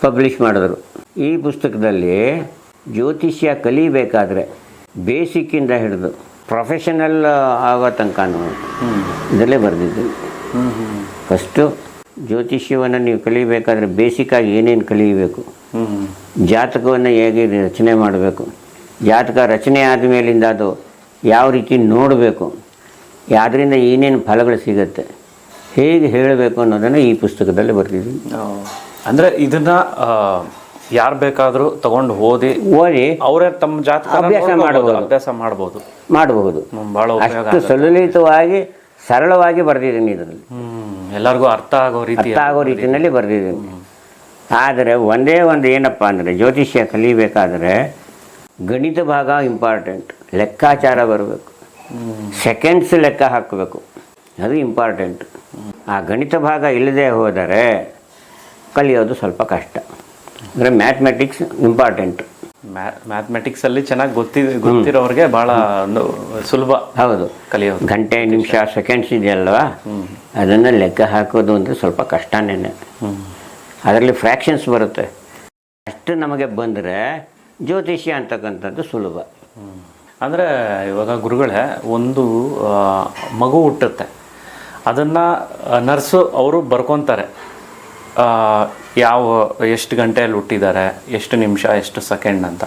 ಪಬ್ಲಿಷ್ ಮಾಡಿದ್ರು. ಈ ಪುಸ್ತಕದಲ್ಲಿ ಜ್ಯೋತಿಷ್ಯ ಕಲಿಬೇಕಾದ್ರೆ ಬೇಸಿಕ್ಕಿಂದ ಹಿಡಿದು ಪ್ರೊಫೆಷನಲ್ ಆಗೋ ತನಕನೂ ಇದರಲ್ಲೇ ಬರೆದಿದ್ದು ಫಸ್ಟು ಜ್ಯೋತಿಷ್ಯವನ್ನು ನೀವು ಕಲಿಬೇಕಾದ್ರೆ ಬೇಸಿಕ್ಕಾಗಿ ಏನೇನು ಕಲಿಯಬೇಕು ಜಾತಕವನ್ನು ಹೇಗೆ ರಚನೆ ಮಾಡಬೇಕು? ಜಾತಕ ರಚನೆ ಆದಮೇಲಿಂದ ಅದು ಯಾವ ರೀತಿ ನೋಡಬೇಕು? ಅದರಿಂದ ಏನೇನು ಫಲಗಳು ಸಿಗುತ್ತೆ? ಹೇಗೆ ಹೇಳಬೇಕು ಅನ್ನೋದನ್ನು ಈ ಪುಸ್ತಕದಲ್ಲಿ ಬರ್ತಿದ್ದೀನಿ ಅಂದ್ರೆ ಇದನ್ನ ಯಾರು ಬೇಕಾದರೂ ತಗೊಂಡು ಓದಿ ಓದಿ ಅವರೇ ತಮ್ಮ ಜಾತಕ ಅಭ್ಯಾಸ ಮಾಡಬಹುದು ಅಭ್ಯಾಸ ಮಾಡಬಹುದು ಮಾಡಬಹುದು ಬಹಳ ಅಷ್ಟು ಸುಲಲಿತವಾಗಿ ಸರಳವಾಗಿ ಬರೆದಿದ್ದೀನಿ ಇದರಲ್ಲಿ. ಎಲ್ಲರಿಗೂ ಅರ್ಥ ಆಗೋ ರೀತಿ ಅರ್ಥ ಆಗೋ ರೀತಿಯಲ್ಲಿ ಬರೆದಿದ್ದೀನಿ. ಆದರೆ ಒಂದೇ ಒಂದು ಏನಪ್ಪ ಅಂದರೆ ಜ್ಯೋತಿಷ್ಯ ಕಲಿಬೇಕಾದರೆ ಗಣಿತ ಭಾಗ ಇಂಪಾರ್ಟೆಂಟ್ ಲೆಕ್ಕಾಚಾರ ಬರಬೇಕು. ಸೆಕೆಂಡ್ಸ್ ಲೆಕ್ಕ ಹಾಕಬೇಕು. ಅದು ಇಂಪಾರ್ಟೆಂಟ್ ಆ ಗಣಿತ ಭಾಗ ಇಲ್ಲದೆ ಹೋದರೆ ಕಲಿಯೋದು ಸ್ವಲ್ಪ ಕಷ್ಟ. ಅಂದರೆ ಮ್ಯಾಥಮೆಟಿಕ್ಸ್ ಇಂಪಾರ್ಟೆಂಟ್ ಮ್ಯಾಥಮೆಟಿಕ್ಸ್ ಅಲ್ಲಿ ಚೆನ್ನಾಗಿ ಗೊತ್ತಿ ಗೊತ್ತಿರೋರಿಗೆ ಬಹಳ ಒಂದು ಸುಲಭ ಹೌದು. ಕಲಿಯೋದು. ಗಂಟೆ ನಿಮಿಷ ಸೆಕೆಂಡ್ಸ್ ಇದೆಯಲ್ವಾ? ಅದನ್ನು ಲೆಕ್ಕ ಹಾಕೋದು ಅಂದರೆ ಸ್ವಲ್ಪ ಕಷ್ಟನೇ. ಅದರಲ್ಲಿ ಫ್ರ್ಯಾಕ್ಷನ್ಸ್ ಬರುತ್ತೆ. ಅಷ್ಟು ನಮಗೆ ಬಂದರೆ ಜ್ಯೋತಿಷ್ಯ ಅಂತಕ್ಕಂಥದ್ದು ಸುಲಭ. ಅಂದರೆ ಇವಾಗ ಗುರುಗಳೇ ಒಂದು ಮಗು ಹುಟ್ಟುತ್ತೆ. ಅದನ್ನು ನರ್ಸು ಅವರು ಬರ್ಕೊತಾರೆ. ಯಾವ ಎಷ್ಟು ಗಂಟೆಯಲ್ಲಿ ಹುಟ್ಟಿದ್ದಾರೆ ಎಷ್ಟು ನಿಮಿಷ ಎಷ್ಟು ಸೆಕೆಂಡ್ ಅಂತ.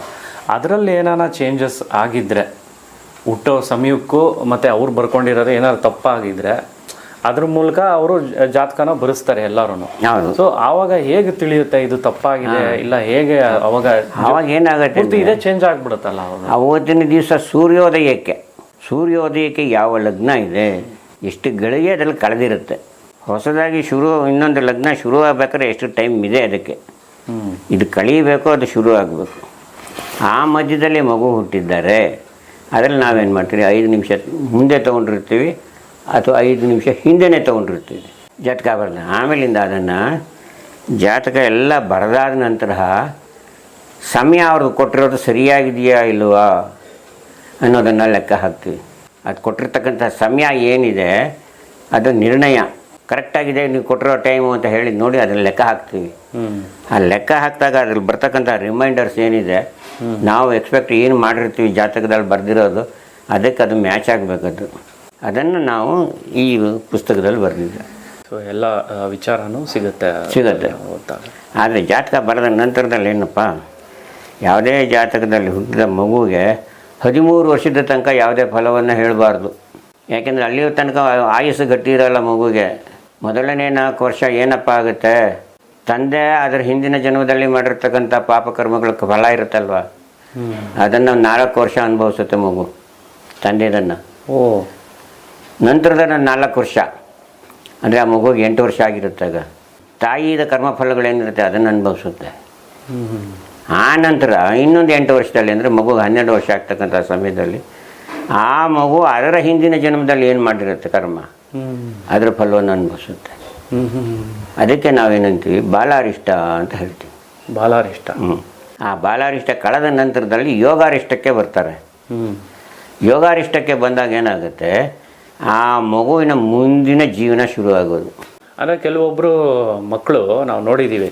ಅದರಲ್ಲಿ ಏನಾರ ಚೇಂಜಸ್ ಆಗಿದ್ರೆ ಹುಟ್ಟೋ ಸಮಯಕ್ಕೂ ಮತ್ತು ಅವ್ರು ಬರ್ಕೊಂಡಿರೋದು ಏನಾದ್ರು ತಪ್ಪಾಗಿದ್ದರೆ ಅದ್ರ ಮೂಲಕ ಅವರು ಜಾತಕನ ಬರೆಸ್ತಾರೆ ಎಲ್ಲರೂ ಸೊ ಆವಾಗ ಹೇಗೆ ತಿಳಿಯುತ್ತೆ ಇದು ತಪ್ಪಾಗಿದೆ ಇಲ್ಲ ಹೇಗೆ ಅವಾಗ ಆವಾಗ ಏನಾಗುತ್ತೆ ಇದೇ ಚೇಂಜ್ ಆಗ್ಬಿಡುತ್ತಲ್ಲ ಅವಾಗ? ಅವತ್ತಿನ ದಿವಸ ಸೂರ್ಯೋದಯಕ್ಕೆ ಸೂರ್ಯೋದಯಕ್ಕೆ ಯಾವ ಲಗ್ನ ಇದೆ ಎಷ್ಟು ಗಳಿಗೆ ಅದರಲ್ಲಿ ಕಳೆದಿರುತ್ತೆ. ಹೊಸದಾಗಿ ಶುರು ಇನ್ನೊಂದು ಲಗ್ನ ಶುರು ಆಗ್ಬೇಕಾದ್ರೆ ಎಷ್ಟು ಟೈಮ್ ಇದೆ ಅದಕ್ಕೆ. ಇದು ಕಳೀಬೇಕು ಅದು ಶುರು ಆಗಬೇಕು. ಆ ಮಧ್ಯದಲ್ಲಿ ಮಗು ಹುಟ್ಟಿದ್ದಾರೆ. ಅದರಲ್ಲಿ ನಾವೇನು ಮಾಡ್ತೀವಿ ಐದು ನಿಮಿಷ ಮುಂದೆ ತೊಗೊಂಡಿರ್ತೀವಿ ಅಥವಾ ಐದು ನಿಮಿಷ ಹಿಂದೆನೇ ತೊಗೊಂಡಿರ್ತೀವಿ. ಜಾತಕ ಬರೆದ ಆಮೇಲಿಂದ ಅದನ್ನು ಜಾತಕ ಎಲ್ಲ ಬರೆದಾದ ನಂತರ ಸಮಯ ಅವ್ರದ್ದು ಕೊಟ್ಟಿರೋದು ಸರಿಯಾಗಿದೆಯಾ ಇಲ್ವಾ ಅನ್ನೋದನ್ನು ಲೆಕ್ಕ ಹಾಕ್ತೀವಿ. ಅದು ಕೊಟ್ಟಿರ್ತಕ್ಕಂಥ ಸಮಯ ಏನಿದೆ ಅದು ನಿರ್ಣಯ. ಕರೆಕ್ಟಾಗಿದೆ ನೀವು ಕೊಟ್ಟಿರೋ ಟೈಮು ಅಂತ ಹೇಳಿ ನೋಡಿ ಅದ್ರಲ್ಲಿ ಲೆಕ್ಕ ಹಾಕ್ತೀವಿ. ಆ ಲೆಕ್ಕ ಹಾಕಿದಾಗ ಅದ್ರಲ್ಲಿ ಬರ್ತಕ್ಕಂಥ ರಿಮೈಂಡರ್ಸ್ ಏನಿದೆ ನಾವು ಎಕ್ಸ್ಪೆಕ್ಟ್ ಏನು ಮಾಡಿರ್ತೀವಿ ಜಾತಕದಲ್ಲಿ ಬರೆದಿರೋದು ಅದಕ್ಕೆ ಅದು ಮ್ಯಾಚ್ ಆಗಬೇಕದು ಅದನ್ನು ನಾವು ಈ ಪುಸ್ತಕದಲ್ಲಿ ಬರೆದಿದ್ದೆ ಸೊ ಎಲ್ಲ ವಿಚಾರನೂ ಸಿಗುತ್ತೆ. ಸಿಗುತ್ತೆ. ಆದರೆ ಜಾತಕ ಬರೆದ ನಂತರದಲ್ಲಿ ಏನಪ್ಪ ಯಾವುದೇ ಜಾತಕದಲ್ಲಿ ಹುಟ್ಟಿದ ಮಗುವಿಗೆ ಹದಿಮೂರು ವರ್ಷದ ತನಕ ಯಾವುದೇ ಫಲವನ್ನು ಹೇಳಬಾರ್ದು. ಯಾಕೆಂದರೆ ಅಲ್ಲಿಯ ತನಕ ಆಯಸ್ಸು ಗಟ್ಟಿ ಇರೋಲ್ಲ ಮಗುಗೆ ಮೊದಲನೇ ನಾಲ್ಕು ವರ್ಷ ಏನಪ್ಪ ಆಗುತ್ತೆ? ತಂದೆ ಅದರ ಹಿಂದಿನ ಜನ್ಮದಲ್ಲಿ ಮಾಡಿರ್ತಕ್ಕಂಥ ಪಾಪಕರ್ಮಗಳ ಫಲ ಇರುತ್ತಲ್ವ? ಅದನ್ನು ನಾಲ್ಕು ವರ್ಷ ಅನುಭವಿಸುತ್ತೆ ಮಗು ತಂದೆದನ್ನು. ಓ. ನಂತರದ ನಾಲ್ಕು ವರ್ಷ ಅಂದರೆ ಆ ಮಗುಗೆ ಎಂಟು ವರ್ಷ ಆಗಿರುತ್ತೆ ಆಗ. ತಾಯಿದ ಕರ್ಮಫಲಗಳೇನಿರುತ್ತೆ ಅದನ್ನು ಅನುಭವಿಸುತ್ತೆ. ಆ ನಂತರ ಇನ್ನೊಂದು ಎಂಟು ವರ್ಷದಲ್ಲಿ ಅಂದರೆ ಮಗುಗೆ ಹನ್ನೆರಡು ವರ್ಷ ಆಗ್ತಕ್ಕಂಥ ಸಮಯದಲ್ಲಿ ಆ ಮಗು ಅದರ ಹಿಂದಿನ ಜನ್ಮದಲ್ಲಿ ಏನು ಮಾಡಿರುತ್ತೆ ಕರ್ಮ? ಅದರ ಫಲವನ್ನು ಅನುಭವಿಸುತ್ತೆ ಅದಕ್ಕೆ ನಾವೇನಂತೀವಿ? ಬಾಲಾರಿಷ್ಟ ಅಂತ ಹೇಳ್ತೀವಿ. ಬಾಲಾರಿಷ್ಟ. ಹ್ಞೂ ಆ ಬಾಲಾರಿಷ್ಟ ಕಳೆದ ನಂತರದಲ್ಲಿ ಯೋಗಾರಿಷ್ಟಕ್ಕೆ ಬರ್ತಾರೆ. ಹ್ಞೂ ಯೋಗಾರಿಷ್ಟಕ್ಕೆ ಬಂದಾಗ ಏನಾಗುತ್ತೆ? ಆ ಮಗುವಿನ ಮುಂದಿನ ಜೀವನ ಶುರುವಾಗೋದು. ಅಂದರೆ ಕೆಲವೊಬ್ಬರು ಮಕ್ಕಳು ನಾವು ನೋಡಿದ್ದೀವಿ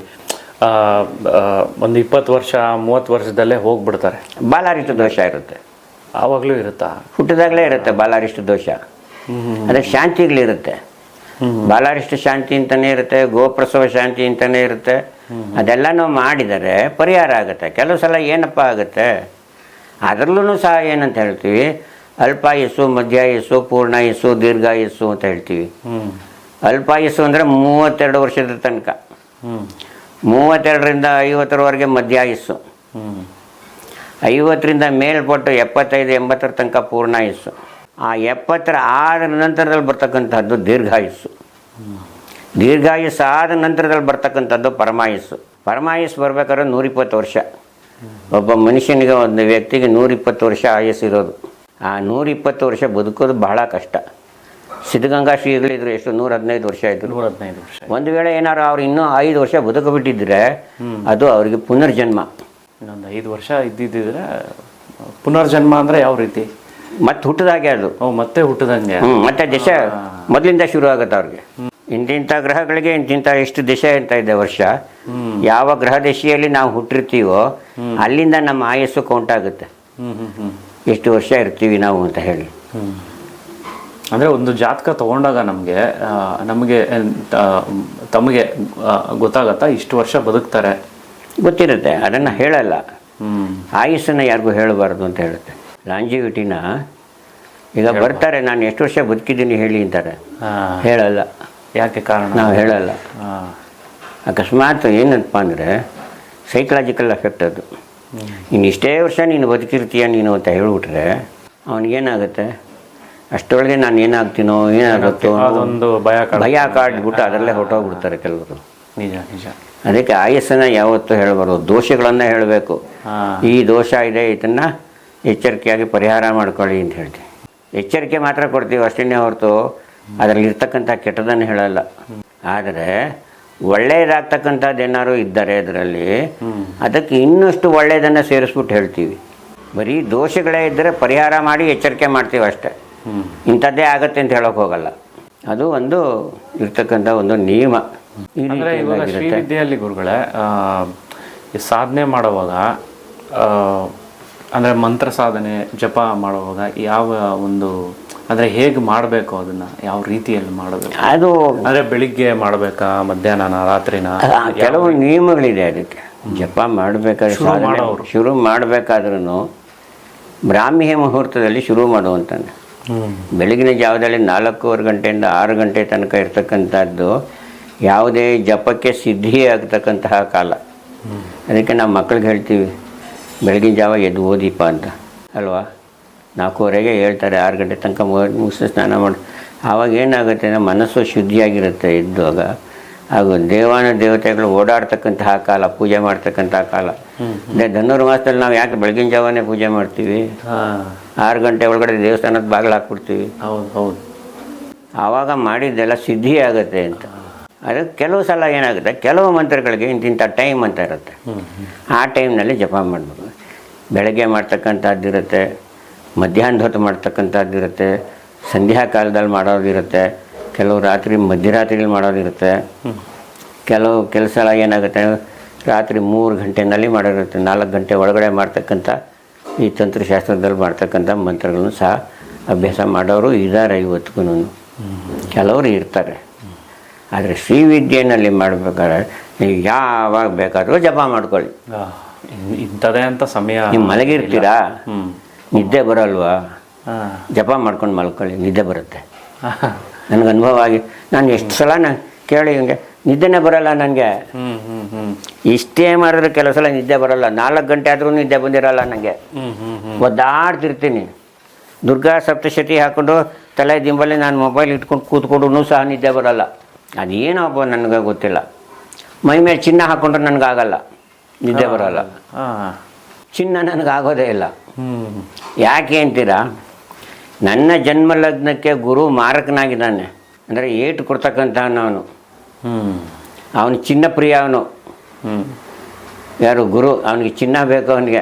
ಒಂದು ಇಪ್ಪತ್ತು ವರ್ಷ ಮೂವತ್ತು ವರ್ಷದಲ್ಲೇ ಹೋಗ್ಬಿಡ್ತಾರೆ. ಬಾಲಾರಿಷ್ಟ ದೋಷ ಇರುತ್ತೆ. ಆವಾಗಲೂ ಇರುತ್ತಾ? ಹುಟ್ಟಿದಾಗಲೇ ಇರುತ್ತೆ ಬಾಲಾರಿಷ್ಟ ದೋಷ. ಅದಕ್ಕೆ ಶಾಂತಿಗಳಿರುತ್ತೆ ಬಾಲಾರಿಷ್ಟ ಶಾಂತಿ ಅಂತಲೇ ಇರುತ್ತೆ, ಗೋಪ್ರಸವ ಶಾಂತಿ ಅಂತಲೇ ಇರುತ್ತೆ. ಅದೆಲ್ಲನೂ ಮಾಡಿದರೆ ಪರಿಹಾರ ಆಗುತ್ತೆ. ಕೆಲವು ಸಲ ಏನಪ್ಪ ಆಗುತ್ತೆ? ಅದರಲ್ಲೂ ಸಹ ಏನಂತ ಹೇಳ್ತೀವಿ? ಅಲ್ಪಾಯಸ್ಸು ಮಧ್ಯಾಯಸ್ಸು ಪೂರ್ಣಾಯಸ್ಸು ದೀರ್ಘಾಯಸ್ಸು ಅಂತ ಹೇಳ್ತೀವಿ. ಅಲ್ಪಾಯಸ್ಸು ಅಂದರೆ ಮೂವತ್ತೆರಡು ವರ್ಷದ ತನಕ. ಮೂವತ್ತೆರಡರಿಂದ ಐವತ್ತರವರೆಗೆ ಮಧ್ಯಾಯಸ್ಸು ಐವತ್ತರಿಂದ ಮೇಲ್ಪಟ್ಟು ಎಪ್ಪತ್ತೈದು, ಎಂಬತ್ತರ ತನಕ ಪೂರ್ಣಾಯಸ್ಸು ಆ ಎಪ್ಪತ್ತರ ಆದ ನಂತರದಲ್ಲಿ ಬರ್ತಕ್ಕಂಥದ್ದು ದೀರ್ಘಾಯುಸ್ಸು. ದೀರ್ಘಾಯುಸ್ಸು ಆದ ನಂತರದಲ್ಲಿ ಬರ್ತಕ್ಕಂಥದ್ದು ಪರಮಾಯುಸ್ಸು. ಪರಮಾಯುಸ್ಸು ಬರ್ಬೇಕಾದ್ರೆ ನೂರಿಪ್ಪತ್ತು ವರ್ಷ. ಒಬ್ಬ ಮನುಷ್ಯನಿಗೆ ಒಂದು ವ್ಯಕ್ತಿಗೆ ನೂರಿಪ್ಪತ್ತು ವರ್ಷ ಆಯಸ್ಸು ಇರೋದು. ಆ ನೂರಿಪ್ಪತ್ತು ವರ್ಷ ಬದುಕೋದು ಬಹಳ ಕಷ್ಟ. ಸಿದ್ಧಗಂಗಾ ಶ್ರೀಗಳಿದ್ರು ಎಷ್ಟು? ನೂರ ಹದಿನೈದು ವರ್ಷ ಆಯಿತು. ನೂರ ಹದಿನೈದು ವರ್ಷ ಒಂದು ವೇಳೆ ಏನಾರು ಅವ್ರು ಇನ್ನೂ ಐದು ವರ್ಷ ಬದುಕಬಿಟ್ಟಿದ್ರೆ ಅದು ಅವರಿಗೆ ಪುನರ್ಜನ್ಮ. ಇನ್ನೊಂದು ಐದು ವರ್ಷ ಇದ್ದಿದ್ದಿದ್ರೆ ಪುನರ್ಜನ್ಮ ಅಂದರೆ ಯಾವ ರೀತಿ? ಮತ್ತೆ ಹುಟ್ಟದಾಗೆ ಅದು. ಮತ್ತೆ ಹುಟ್ಟದಂಗೆ. ಮತ್ತೆ ದಿಶೆ ಮೊದಲಿಂದ ಶುರು ಆಗುತ್ತೆ ಅವ್ರಿಗೆ ಇಂತಿಂಥ ಗ್ರಹಗಳಿಗೆ ಇಂತಿಂಥ ಎಷ್ಟು ದಿಶೆ ಅಂತ ಇದೆ ವರ್ಷ. ಯಾವ ಗ್ರಹ ದಿಶೆಯಲ್ಲಿ ನಾವು ಹುಟ್ಟಿರ್ತೀವೋ ಅಲ್ಲಿಂದ ನಮ್ಮ ಆಯಸ್ಸು ಕೌಂಟ್ ಆಗುತ್ತೆ. ಎಷ್ಟು ವರ್ಷ ಇರ್ತೀವಿ ನಾವು ಅಂತ ಹೇಳಿ. ಅಂದ್ರೆ ಒಂದು ಜಾತಕ ತಗೊಂಡಾಗ ನಮಗೆ ನಮಗೆ ತಮಗೆ ಗೊತ್ತಾಗುತ್ತಾ ಗೊತ್ತಾಗತ್ತಾ? ಇಷ್ಟು ವರ್ಷ ಬದುಕ್ತಾರೆ. ಗೊತ್ತಿರುತ್ತೆ. ಅದನ್ನ ಹೇಳಲ್ಲ. ಹ್ಮ್. ಆಯುಸ್ಸನ್ನು ಯಾರಿಗೂ ಹೇಳಬಾರ್ದು ಅಂತ ಹೇಳುತ್ತೆ. ಲಾಂಜಿವಿಟಿನ ಈಗ ಬರ್ತಾರೆ ನಾನು ಎಷ್ಟು ವರ್ಷ ಬದುಕಿದ್ದೀನಿ ಹೇಳಿ ಅಂತಾರೆ. ಹೇಳಲ್ಲ. ಯಾಕೆ ಕಾರಣ? ನಾವು ಹೇಳಲ್ಲ. ಅಕಸ್ಮಾತ್ ಏನಪ್ಪ ಅಂದರೆ ಸೈಕಲಾಜಿಕಲ್ ಎಫೆಕ್ಟ್ ಅದು. ನೀನು ಇಷ್ಟೇ ವರ್ಷ ನೀನು ಬದುಕಿರ್ತೀಯ ನೀನು ಅಂತ ಹೇಳಿಬಿಟ್ರೆ ಅವನಿಗೇನಾಗುತ್ತೆ? ಅಷ್ಟೊಳಗೆ ನಾನು ಏನಾಗ್ತೀನೋ ಏನಾಗುತ್ತೋ ಅದೊಂದು ಭಯ ಭಯ ಕಾಡ್ಬಿಟ್ಟು ಅದರಲ್ಲೇ ಹೊಟ್ಟೋಗ್ಬಿಡ್ತಾರೆ ಕೆಲವರು. ನಿಜ ನಿಜ. ಅದಕ್ಕೆ ಆಯಸ್ಸನ್ನು ಯಾವತ್ತೂ ಹೇಳಬಾರ್ದು. ದೋಷಗಳನ್ನು ಹೇಳಬೇಕು. ಈ ದೋಷ ಇದೆ ಇದನ್ನು ಎಚ್ಚರಿಕೆಯಾಗಿ ಪರಿಹಾರ ಮಾಡ್ಕೊಳ್ಳಿ ಅಂತ ಹೇಳ್ತೀವಿ ಎಚ್ಚರಿಕೆ ಮಾತ್ರ ಕೊಡ್ತೀವಿ ಅಷ್ಟೇ ಹೊರತು ಅದರಲ್ಲಿ ಇರ್ತಕ್ಕಂಥ ಕೆಟ್ಟದನ್ನು ಹೇಳಲ್ಲ. ಆದರೆ ಒಳ್ಳೆಯದಾಗ್ತಕ್ಕಂಥದ್ದು ಏನಾದ್ರು ಇದ್ದರೆ ಅದರಲ್ಲಿ ಅದಕ್ಕೆ ಇನ್ನಷ್ಟು ಒಳ್ಳೆಯದನ್ನು ಸೇರಿಸ್ಬಿಟ್ಟು ಹೇಳ್ತೀವಿ. ಬರೀ ದೋಷಗಳೇ ಇದ್ದರೆ ಪರಿಹಾರ ಮಾಡಿ ಎಚ್ಚರಿಕೆ ಮಾಡ್ತೀವಿ ಅಷ್ಟೇ. ಇಂಥದ್ದೇ ಆಗತ್ತೆ ಅಂತ ಹೇಳೋಕೆ ಹೋಗಲ್ಲ. ಅದು ಒಂದು ಇರ್ತಕ್ಕಂಥ ಒಂದು ನಿಯಮ. ಶ್ರೀವಿದ್ಯೆಯಲ್ಲಿ ಗುರುಗಳೇ ಸಾಧನೆ ಮಾಡುವಾಗ ಅಂದರೆ ಮಂತ್ರ ಸಾಧನೆ ಜಪ ಮಾಡುವಾಗ ಯಾವ ಒಂದು ಅಂದರೆ ಹೇಗೆ ಮಾಡಬೇಕು ಅದನ್ನ? ಯಾವ ರೀತಿಯಲ್ಲಿ ಮಾಡಬೇಕು? ಅದು ಅಂದರೆ ಬೆಳಿಗ್ಗೆ ಮಾಡಬೇಕಾ ಮಧ್ಯಾಹ್ನ ರಾತ್ರಿನ? ಕೆಲವು ನಿಯಮಗಳಿದೆ ಅದಕ್ಕೆ. ಜಪ ಮಾಡಬೇಕಾದ್ರೆ ಶುರು ಮಾಡಬೇಕಾದ್ರೂ ಬ್ರಾಹ್ಮಿ ಮುಹೂರ್ತದಲ್ಲಿ ಶುರು ಮಾಡುವಂತಾನೆ ಹ್ಞೂ ಬೆಳಗಿನ ಜಾವದಲ್ಲಿ ನಾಲ್ಕೂವರೆ ಗಂಟೆಯಿಂದ ಆರು ಗಂಟೆ ತನಕ ಇರ್ತಕ್ಕಂಥದ್ದು ಯಾವುದೇ ಜಪಕ್ಕೆ ಸಿದ್ಧಿ ಆಗ್ತಕ್ಕಂತಹ ಕಾಲ. ಅದಕ್ಕೆ ನಾವು ಮಕ್ಕಳಿಗೆ ಹೇಳ್ತೀವಿ ಬೆಳಗಿನ ಜಾವ ಎದ್ದು ಓದಿಪ್ಪ ಅಂತ. ಅಲ್ವಾ? ನಾಲ್ಕೂವರೆಗೆ ಹೇಳ್ತಾರೆ ಆರು ಗಂಟೆ ತನಕ ಮುಗಿಸಿ ಸ್ನಾನ ಮಾಡಿ. ಆವಾಗ ಏನಾಗುತ್ತೆ ಅಂದರೆ ಮನಸ್ಸು ಶುದ್ಧಿಯಾಗಿರುತ್ತೆ ಇದ್ದಾಗ ಹಾಗೂ ದೇವಾನ ದೇವತೆಗಳು ಓಡಾಡ್ತಕ್ಕಂತಹ ಕಾಲ ಪೂಜೆ ಮಾಡ್ತಕ್ಕಂತಹ ಕಾಲ. ಅಂದರೆ ಧನುರ್ಮಾಸದಲ್ಲಿ ನಾವು ಯಾಕೆ ಬೆಳಗಿನ ಜಾವನೇ ಪೂಜೆ ಮಾಡ್ತೀವಿ? ಆರು ಗಂಟೆ ಒಳಗಡೆ ದೇವಸ್ಥಾನದ ಬಾಗಿಲು ಹಾಕ್ಬಿಡ್ತೀವಿ. ಹೌದು ಹೌದು. ಆವಾಗ ಮಾಡಿದ್ದೆಲ್ಲ ಸಿದ್ಧಿ ಆಗುತ್ತೆ ಅಂತ. ಅದಕ್ಕೆ ಕೆಲವು ಸಲ ಏನಾಗುತ್ತೆ ಕೆಲವು ಮಂತ್ರಗಳಿಗೆ ಇಂತಿಂಥ ಟೈಮ್ ಅಂತ ಇರುತ್ತೆ. ಆ ಟೈಮ್ನಲ್ಲಿ ಜಪ ಮಾಡಬೇಕು ಬೆಳಗ್ಗೆ ಮಾಡ್ತಕ್ಕಂಥದ್ದಿರುತ್ತೆ ಮಧ್ಯಾಹ್ನದ ಹೊತ್ತು ಮಾಡ್ತಕ್ಕಂಥದ್ದಿರುತ್ತೆ ಸಂಧ್ಯಾ ಕಾಲದಲ್ಲಿ ಮಾಡೋದಿರುತ್ತೆ ಕೆಲವು ರಾತ್ರಿ ಮಧ್ಯರಾತ್ರಿಲಿ ಮಾಡೋದಿರುತ್ತೆ ಕೆಲವು ಕೆಲಸ ಸಲ ಏನಾಗುತ್ತೆ ರಾತ್ರಿ ಮೂರು ಗಂಟೆನಲ್ಲಿ ಮಾಡೋದಿರುತ್ತೆ ನಾಲ್ಕು ಗಂಟೆ ಒಳಗಡೆ ಮಾಡ್ತಕ್ಕಂಥ ಈ ತಂತ್ರಶಾಸ್ತ್ರದಲ್ಲಿ ಮಾಡ್ತಕ್ಕಂಥ ಮಂತ್ರಗಳನ್ನು ಸಹ ಅಭ್ಯಾಸ ಮಾಡೋರು ಇದ್ದಾರೆ ಇವತ್ತಿಗೂ ಕೆಲವರು ಇರ್ತಾರೆ. ಆದರೆ ಶ್ರೀವಿದ್ಯೆಯಲ್ಲಿ ಮಾಡಬೇಕಾದ್ರೆ ನೀವು ಯಾವಾಗ ಬೇಕಾದರೂ ಜಪ ಮಾಡ್ಕೊಳ್ಳಿ. ಇಂಥದೇ ಅಂತ ಸಮಯ ನೀವು ಮಲಗಿರ್ತೀರಾ? ನಿದ್ದೆ ಬರಲ್ವಾ? ಜಪ ಮಾಡ್ಕೊಂಡು ಮಲ್ಕೊಳ್ಳಿ ನಿದ್ದೆ ಬರುತ್ತೆ. ನನಗೆ ಅನುಭವ ಆಗಿ ನಾನು ಎಷ್ಟು ಸಲ ನಾನು ಕೇಳಿ ಹಿಂಗೆ ನಿದ್ದೆನೇ ಬರಲ್ಲ ನನಗೆ. ಇಷ್ಟೇ ಮಾಡಿದ್ರೆ ಕೆಲವು ಸಲ ನಿದ್ದೆ ಬರಲ್ಲ. ನಾಲ್ಕು ಗಂಟೆ ಆದರೂ ನಿದ್ದೆ ಬಂದಿರಲ್ಲ ನನಗೆ ಒದ್ದಾಡ್ತಿರ್ತೀನಿ. ದುರ್ಗಾ ಸಪ್ತಶತಿ ಹಾಕ್ಕೊಂಡು ತಲೆ ದಿಂಬಲ್ಲಿ ನಾನು ಮೊಬೈಲ್ ಇಟ್ಕೊಂಡು ಕೂತ್ಕೊಂಡು ಸಹ ನಿದ್ದೆ ಬರಲ್ಲ. ಅದೇನಪ್ಪ ನನಗೆ ಗೊತ್ತಿಲ್ಲ. ಮೈ ಮೇಲೆ ಚಿನ್ನ ಹಾಕೊಂಡ್ರೆ ನನಗಾಗಲ್ಲ. ನಿದ್ದೆ ಬರೋಲ್ಲ. ಚಿನ್ನ ನನಗಾಗೋದೇ ಇಲ್ಲ. ಯಾಕೆ ಅಂತೀರಾ? ನನ್ನ ಜನ್ಮ ಲಗ್ನಕ್ಕೆ ಗುರು ಮಾರಕನಾಗಿದ್ದಾನೆ. ಅಂದರೆ ಏಟು ಕೊಡ್ತಕ್ಕಂಥ ಅವನು. ಹ್ಞೂ ಅವನು ಚಿನ್ನ ಪ್ರಿಯ ಅವನು. ಹ್ಞೂ ಯಾರು? ಗುರು. ಅವನಿಗೆ ಚಿನ್ನ ಬೇಕು ಅವನಿಗೆ.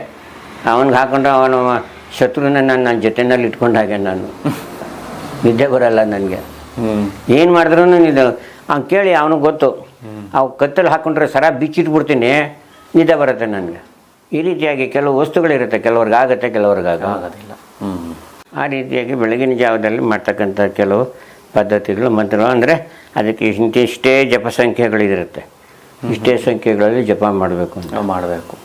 ಅವನಿಗೆ ಹಾಕೊಂಡ್ರೆ ಅವನು ಶತ್ರುನ ನಾನು ನನ್ನ ಜೊತೆನಲ್ಲಿ ಇಟ್ಕೊಂಡ ಹಾಗೆ ನಾನು. ನಿದ್ದೆ ಬರಲ್ಲ ನನಗೆ. ಹ್ಞೂ ಏನು ಮಾಡಿದ್ರು ಇದು ಅವ್ನು ಕೇಳಿ ಅವನಿಗೆ ಗೊತ್ತು. ಅವು ಕತ್ತಲು ಹಾಕೊಂಡ್ರೆ ಸರ ಬಿಚ್ಚಿಟ್ಬಿಡ್ತೀನಿ. ನಿದ್ದೆ ಬರುತ್ತೆ ನನಗೆ. ಈ ರೀತಿಯಾಗಿ ಕೆಲವು ವಸ್ತುಗಳಿರುತ್ತೆ. ಕೆಲವ್ರಿಗೆ ಆಗುತ್ತೆ ಕೆಲವ್ರಿಗೆ ಆಗೋದಿಲ್ಲ. ಹ್ಞೂ ಆ ರೀತಿಯಾಗಿ ಬೆಳಗಿನ ಜಾವದಲ್ಲಿ ಮಾಡ್ತಕ್ಕಂಥ ಕೆಲವು ಪದ್ಧತಿಗಳು ಮಂತ್ರ ಅಂದರೆ ಅದಕ್ಕೆ ಇಂತಿಷ್ಟೇ ಜಪ ಸಂಖ್ಯೆಗಳಿರುತ್ತೆ. ಇಷ್ಟೇ ಸಂಖ್ಯೆಗಳಲ್ಲಿ ಜಪ ಮಾಡಬೇಕು ಅಂತ. ಮಾಡಬೇಕು.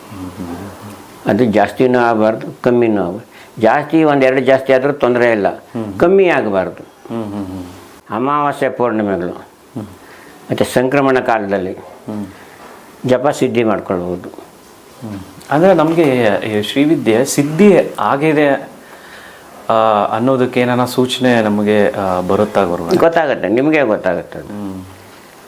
ಅದು ಜಾಸ್ತಿನೂ ಆಗಬಾರ್ದು ಕಮ್ಮಿನೂ ಆಗಬಾರ್ದು. ಜಾಸ್ತಿ ಒಂದೆರಡು ಜಾಸ್ತಿ ಆದರೂ ತೊಂದರೆ ಇಲ್ಲ. ಕಮ್ಮಿ ಆಗಬಾರ್ದು. ಅಮಾವಾಸ್ಯೆ ಪೌರ್ಣಿಮೆಗಳು. ಮತ್ತು ಸಂಕ್ರಮಣ ಕಾಲದಲ್ಲಿ ಜಪ ಸಿದ್ಧಿ ಮಾಡ್ಕೊಳ್ಬೋದು ಅಂದರೆ ನಮಗೆ ಶ್ರೀವಿದ್ಯೆ ಸಿದ್ಧಿ ಆಗಿದೆ ಅನ್ನೋದಕ್ಕೆ ಏನಾರ ಸೂಚನೆ ನಮಗೆ ಬರುತ್ತಾ ಬರುವ ಗೊತ್ತಾಗುತ್ತೆ ನಿಮಗೆ ಗೊತ್ತಾಗುತ್ತೆ ಅದು.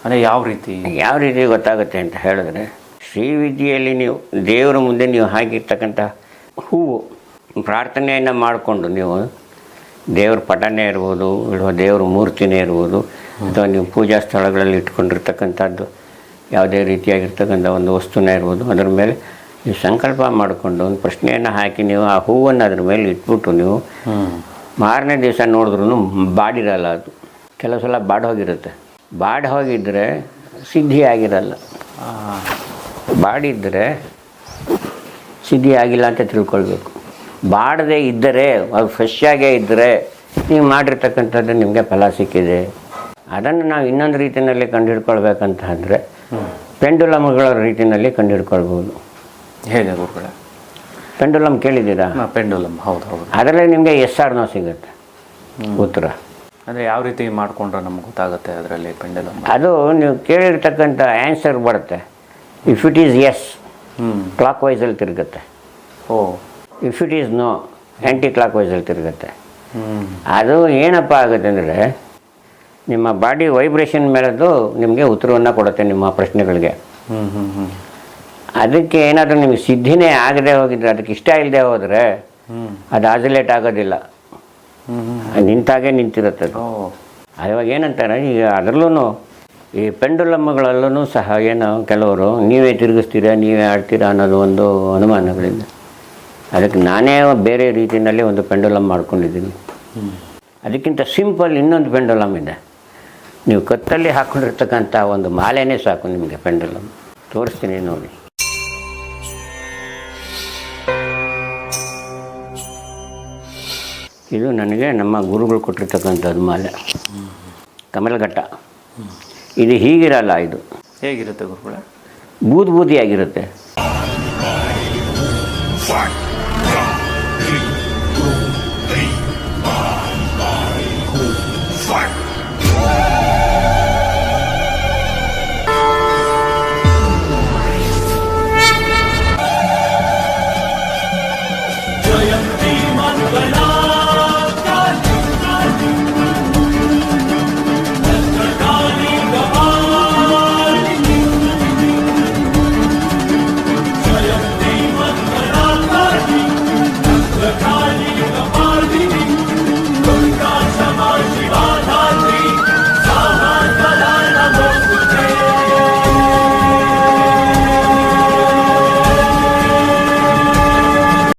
ಅಂದರೆ ಯಾವ ರೀತಿ? ಯಾವ ರೀತಿ ಗೊತ್ತಾಗುತ್ತೆ ಅಂತ ಹೇಳಿದ್ರೆ ಶ್ರೀವಿದ್ಯೆಯಲ್ಲಿ ನೀವು ದೇವರ ಮುಂದೆ ನೀವು ಹಾಕಿರ್ತಕ್ಕಂಥ ಹೂವು ಪ್ರಾರ್ಥನೆಯನ್ನು ಮಾಡಿಕೊಂಡು ನೀವು ದೇವ್ರ ಪಟನೇ ಇರ್ಬೋದು ಇಡುವ ದೇವ್ರ ಮೂರ್ತಿನೇ ಇರ್ಬೋದು ಅಥವಾ ನೀವು ಪೂಜಾ ಸ್ಥಳಗಳಲ್ಲಿ ಇಟ್ಕೊಂಡಿರ್ತಕ್ಕಂಥದ್ದು ಯಾವುದೇ ರೀತಿಯಾಗಿರ್ತಕ್ಕಂಥ ಒಂದು ವಸ್ತುನೇ ಇರ್ಬೋದು, ಅದರ ಮೇಲೆ ನೀವು ಸಂಕಲ್ಪ ಮಾಡಿಕೊಂಡು ಒಂದು ಪ್ರಶ್ನೆಯನ್ನು ಹಾಕಿ ನೀವು ಆ ಹೂವನ್ನು ಅದ್ರ ಮೇಲೆ ಇಟ್ಬಿಟ್ಟು ನೀವು ಮಾರನೇ ದಿವಸ ನೋಡಿದ್ರೂ ಬಾಡಿರಲ್ಲ ಅದು. ಕೆಲವು ಸಲ ಬಾಡಿ ಹೋಗಿರುತ್ತೆ. ಬಾಡಿ ಹೋಗಿದ್ದರೆ ಸಿದ್ಧಿ ಆಗಿರಲ್ಲ ಬಾಡಿದ್ದರೆ ಸಿದ್ಧಿ ಆಗಿಲ್ಲ ಅಂತ ತಿಳ್ಕೊಳ್ಬೇಕು. ಬಾಡದೆ ಇದ್ದರೆ, ಅದು ಫ್ರೆಶ್ ಆಗೇ ಇದ್ದರೆ, ನೀವು ಮಾಡಿರ್ತಕ್ಕಂಥದ್ದು ನಿಮಗೆ ಫಲ ಸಿಕ್ಕಿದೆ. ಅದನ್ನು ನಾವು ಇನ್ನೊಂದು ರೀತಿಯಲ್ಲಿ ಕಂಡುಹಿಡ್ಕೊಳ್ಬೇಕಂತ ಅಂದರೆ ಪೆಂಡುಲಮ್ಗಳ ರೀತಿಯಲ್ಲಿ ಕಂಡುಹಿಡ್ಕೊಳ್ಬೋದು. ಹೇಗೆ ಗುರುಗಳೇ. ಪೆಂಡುಲಮ್ ಕೇಳಿದ್ದೀರಾ? ಪೆಂಡುಲಮ್. ಹೌದು ಹೌದು. ಅದರಲ್ಲಿ ನಿಮಗೆ ಎಸ್ ಆರ್ ನೋ ಸಿಗುತ್ತೆ. ಉತ್ತರ. ಅಂದರೆ ಯಾವ ರೀತಿ ಮಾಡಿಕೊಂಡ್ರೆ ನಮ್ಗೆ ಗೊತ್ತಾಗುತ್ತೆ ಅದರಲ್ಲಿ ಪೆಂಡುಲಮ್? ಅದು ನೀವು ಕೇಳಿರ್ತಕ್ಕಂಥ ಆನ್ಸರ್ ಬರುತ್ತೆ. If it is S clock ವೈಸಲ್ಲಿ ತಿರುಗುತ್ತೆ. ಓ. If it is no anti clock ವೈಸಲ್ಲಿ ತಿರುಗುತ್ತೆ ಅದು ಏನಪ್ಪ ಆಗುತ್ತೆ ಅಂದರೆ ನಿಮ್ಮ ಬಾಡಿ ವೈಬ್ರೇಷನ್ ಮೇಲದು ನಿಮಗೆ ಉತ್ತರವನ್ನು ಕೊಡುತ್ತೆ ನಿಮ್ಮ ಪ್ರಶ್ನೆಗಳಿಗೆ. ಅದಕ್ಕೆ ಏನಾದರೂ ನಿಮಗೆ ಸಿದ್ಧಿನೇ ಆಗದೆ ಹೋಗಿದ್ರೆ ಅದಕ್ಕೆ ಇಷ್ಟ ಇಲ್ಲದೆ ಹೋದರೆ ಅದು ಆಸೋಲೇಟ್ ಆಗೋದಿಲ್ಲ. ನಿಂತಾಗೆ ನಿಂತಿರುತ್ತೆ ಇವಾಗ ಏನಂತಾರೆ ಈಗ ಅದರಲ್ಲೂ ಈ ಪೆಂಡುಲಮ್ಮಗಳಲ್ಲೂ ಸಹ ಏನು ಕೆಲವರು ನೀವೇ ತಿರುಗಿಸ್ತೀರಾ ನೀವೇ ಆಡ್ತೀರಾ ಅನ್ನೋದು ಒಂದು ಅನುಮಾನಗಳಿದೆ. ಅದಕ್ಕೆ ನಾನೇ ಬೇರೆ ರೀತಿಯಲ್ಲಿ ಒಂದು ಪೆಂಡುಲಮ್ ಮಾಡ್ಕೊಂಡಿದ್ದೀನಿ. ಅದಕ್ಕಿಂತ ಸಿಂಪಲ್ ಇನ್ನೊಂದು ಪೆಂಡುಲಮ್ ಇದೆ. ನೀವು ಕತ್ತಲ್ಲಿ ಹಾಕೊಂಡಿರ್ತಕ್ಕಂಥ ಒಂದು ಮಾಲೆನೇ ಸಾಕು ನಿಮಗೆ ಪೆಂಡಲ್. ತೋರಿಸ್ತೀನಿ ನೋಡಿ. ಇದು ನನಗೆ ನಮ್ಮ ಗುರುಗಳು ಕೊಟ್ಟಿರ್ತಕ್ಕಂಥದ್ದು ಮಾಲೆ. ಕಮಲಘಟ್ಟ. ಇದು ಹೀಗಿರಲ್ಲ ಇದು. ಹೇಗಿರುತ್ತೆ ಗುರುಗಳ? ಬೂದಿ ಬೂದಿಯಾಗಿರುತ್ತೆ!